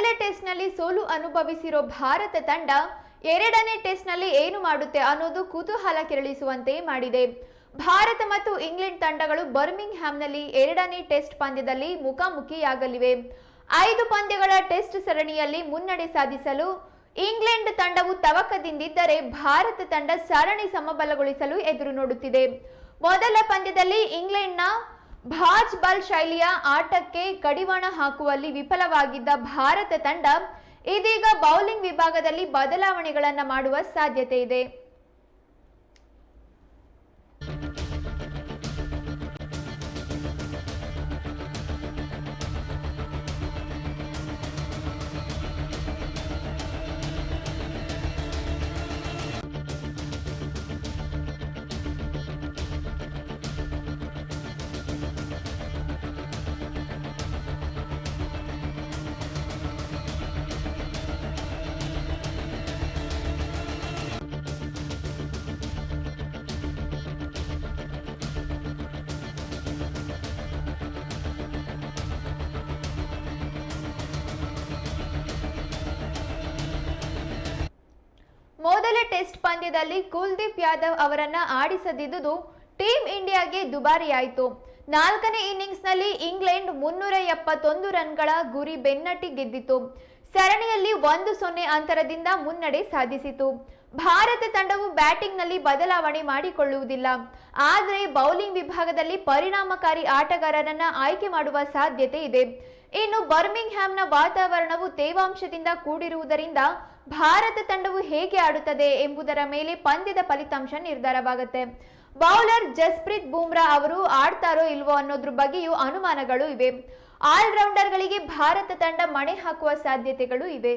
ಮೊದಲ ಟೆಸ್ಟ್ನಲ್ಲಿ ಸೋಲು ಅನುಭವಿಸಿರೋ ಭಾರತ ತಂಡ ಎರಡನೇ ಟೆಸ್ಟ್ನಲ್ಲಿ ಏನು ಮಾಡುತ್ತೆ ಅನ್ನೋದು ಕುತೂಹಲ ಕೆರಳಿಸುವಂತೆ ಮಾಡಿದೆ. ಭಾರತ ಮತ್ತು ಇಂಗ್ಲೆಂಡ್ ತಂಡಗಳು ಬರ್ಮಿಂಗ್ ಹ್ಯಾಮ್ನಲ್ಲಿ ಎರಡನೇ ಟೆಸ್ಟ್ ಪಂದ್ಯದಲ್ಲಿ ಮುಖಾಮುಖಿಯಾಗಲಿವೆ. ಐದು ಪಂದ್ಯಗಳ ಟೆಸ್ಟ್ ಸರಣಿಯಲ್ಲಿ ಮುನ್ನಡೆ ಸಾಧಿಸಲು ಇಂಗ್ಲೆಂಡ್ ತಂಡವು ತವಕದಿಂದಿದ್ದರೆ ಭಾರತ ತಂಡ ಸರಣಿ ಸಮಬಲಗೊಳಿಸಲು ಎದುರು ನೋಡುತ್ತಿದೆ. ಮೊದಲ ಪಂದ್ಯದಲ್ಲಿ ಇಂಗ್ಲೆಂಡ್ನ ಭಾಜ್ ಬಲ್ ಶೈಲಿಯ ಆಟಕ್ಕೆ ಕಡಿವಾಣ ಹಾಕುವಲ್ಲಿ ವಿಫಲವಾಗಿದ್ದ ಭಾರತ ತಂಡ ಇದೀಗ ಬೌಲಿಂಗ್ ವಿಭಾಗದಲ್ಲಿ ಬದಲಾವಣೆಗಳನ್ನು ಮಾಡುವ ಸಾಧ್ಯತೆ ಇದೆ. ಮೊದಲ ಟೆಸ್ಟ್ ಪಂದ್ಯದಲ್ಲಿ ಕುಲ್ದೀಪ್ ಯಾದವ್ ಅವರನ್ನ ಆಡಿಸದಿದ್ದುದು ಟೀಂ ಇಂಡಿಯಾಗೆ ದುಬಾರಿಯಾಯಿತು. ನಾಲ್ಕನೇ ಇನ್ನಿಂಗ್ಸ್ನಲ್ಲಿ ಇಂಗ್ಲೆಂಡ್ ಮುನ್ನೂರ ಎಪ್ಪತ್ತೊಂದು ರನ್ಗಳ ಗುರಿ ಬೆನ್ನಟ್ಟಿ ಗೆದ್ದಿತು ಸರಣಿಯಲ್ಲಿ ಒಂದು ಸೊನ್ನೆ ಅಂತರದಿಂದ ಮುನ್ನಡೆ ಸಾಧಿಸಿತು. ಭಾರತ ತಂಡವು ಬ್ಯಾಟಿಂಗ್ನಲ್ಲಿ ಬದಲಾವಣೆ ಮಾಡಿಕೊಳ್ಳುವುದಿಲ್ಲ. ಆದರೆ ಬೌಲಿಂಗ್ ವಿಭಾಗದಲ್ಲಿ ಪರಿಣಾಮಕಾರಿ ಆಟಗಾರರನ್ನ ಆಯ್ಕೆ ಮಾಡುವ ಸಾಧ್ಯತೆ ಇದೆ. ಇನ್ನು ಬರ್ಮಿಂಗ್ ಹ್ಯಾಮ್ನ ವಾತಾವರಣವು ತೇವಾಂಶದಿಂದ ಕೂಡಿರುವುದರಿಂದ ಭಾರತ ತಂಡವು ಹೇಗೆ ಆಡುತ್ತದೆ ಎಂಬುದರ ಮೇಲೆ ಪಂದ್ಯದ ಫಲಿತಾಂಶ ನಿರ್ಧಾರವಾಗುತ್ತೆ. ಬೌಲರ್ ಜಸ್ಪ್ರೀತ್ ಬೂಮ್ರಾ ಅವರು ಆಡ್ತಾರೋ ಇಲ್ವೋ ಅನ್ನೋದ್ರ ಬಗ್ಗೆಯೂ ಅನುಮಾನಗಳು ಇವೆ. ಆಲ್ರೌಂಡರ್ಗಳಿಗೆ ಭಾರತ ತಂಡ ಮಣೆ ಹಾಕುವ ಸಾಧ್ಯತೆಗಳು ಇವೆ.